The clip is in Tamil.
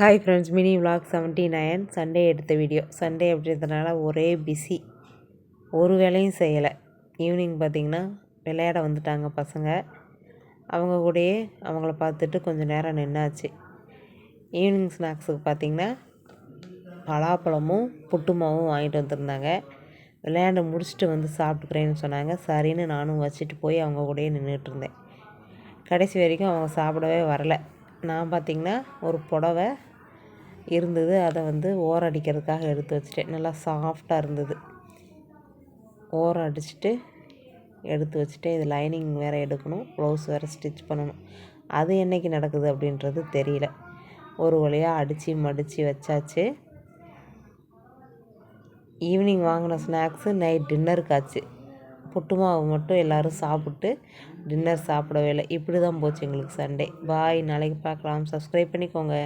Hi friends mini vlog seventy nine Sunday எடுத்த வீடியோ சண்டே அப்படின்றதுனால ஒரே பிஸி ஒரு வேலையும் செய்யலை. ஈவினிங் பார்த்திங்கன்னா விளையாட வந்துட்டாங்க பசங்க. அவங்க கூடயே அவங்கள பார்த்துட்டு கொஞ்சம் நேரம் நின்னாச்சு. ஈவினிங் ஸ்நாக்ஸுக்கு பார்த்திங்கன்னா பலாப்பழமும் புட்டுமாவும் வாங்கிட்டு வந்திருந்தாங்க. விளையாண்டு முடிச்சுட்டு வந்து சாப்பிட்டுக்கிறேன்னு சொன்னாங்க. சரின்னு நானும் வச்சுட்டு போய் அவங்க கூடயே நின்றுட்டு இருந்தேன். கடைசி வரைக்கும் அவங்க சாப்பிடவே வரலை. நான் பார்த்திங்கன்னா ஒரு புடவை இருந்தது. அதை வந்து ஓரம் அடிக்கிறதுக்காக எடுத்து வச்சுட்டேன். நல்லா சாஃப்டாக இருந்தது. ஓரம் அடிச்சுட்டு எடுத்து வச்சுட்டு இது லைனிங் வேறு எடுக்கணும். ப்ளவுஸ் வேறு ஸ்டிச் பண்ணணும். அது என்றைக்கு நடக்குது அப்படின்றது தெரியல. ஒரு வழியாக அடித்து மடித்து வச்சாச்சு. ஈவினிங் வாங்கின ஸ்நாக்ஸு நைட் டின்னருக்காச்சு புட்டு மாவு மட்டும் எல்லோரும் சாப்பிட்டு டின்னர் சாப்பிடவே இல்லை. இப்படி தான் போச்சு எங்களுக்கு சண்டே பாய் நாளைக்கு பார்க்கலாம். சப்ஸ்கிரைப் பண்ணிக்கோங்க.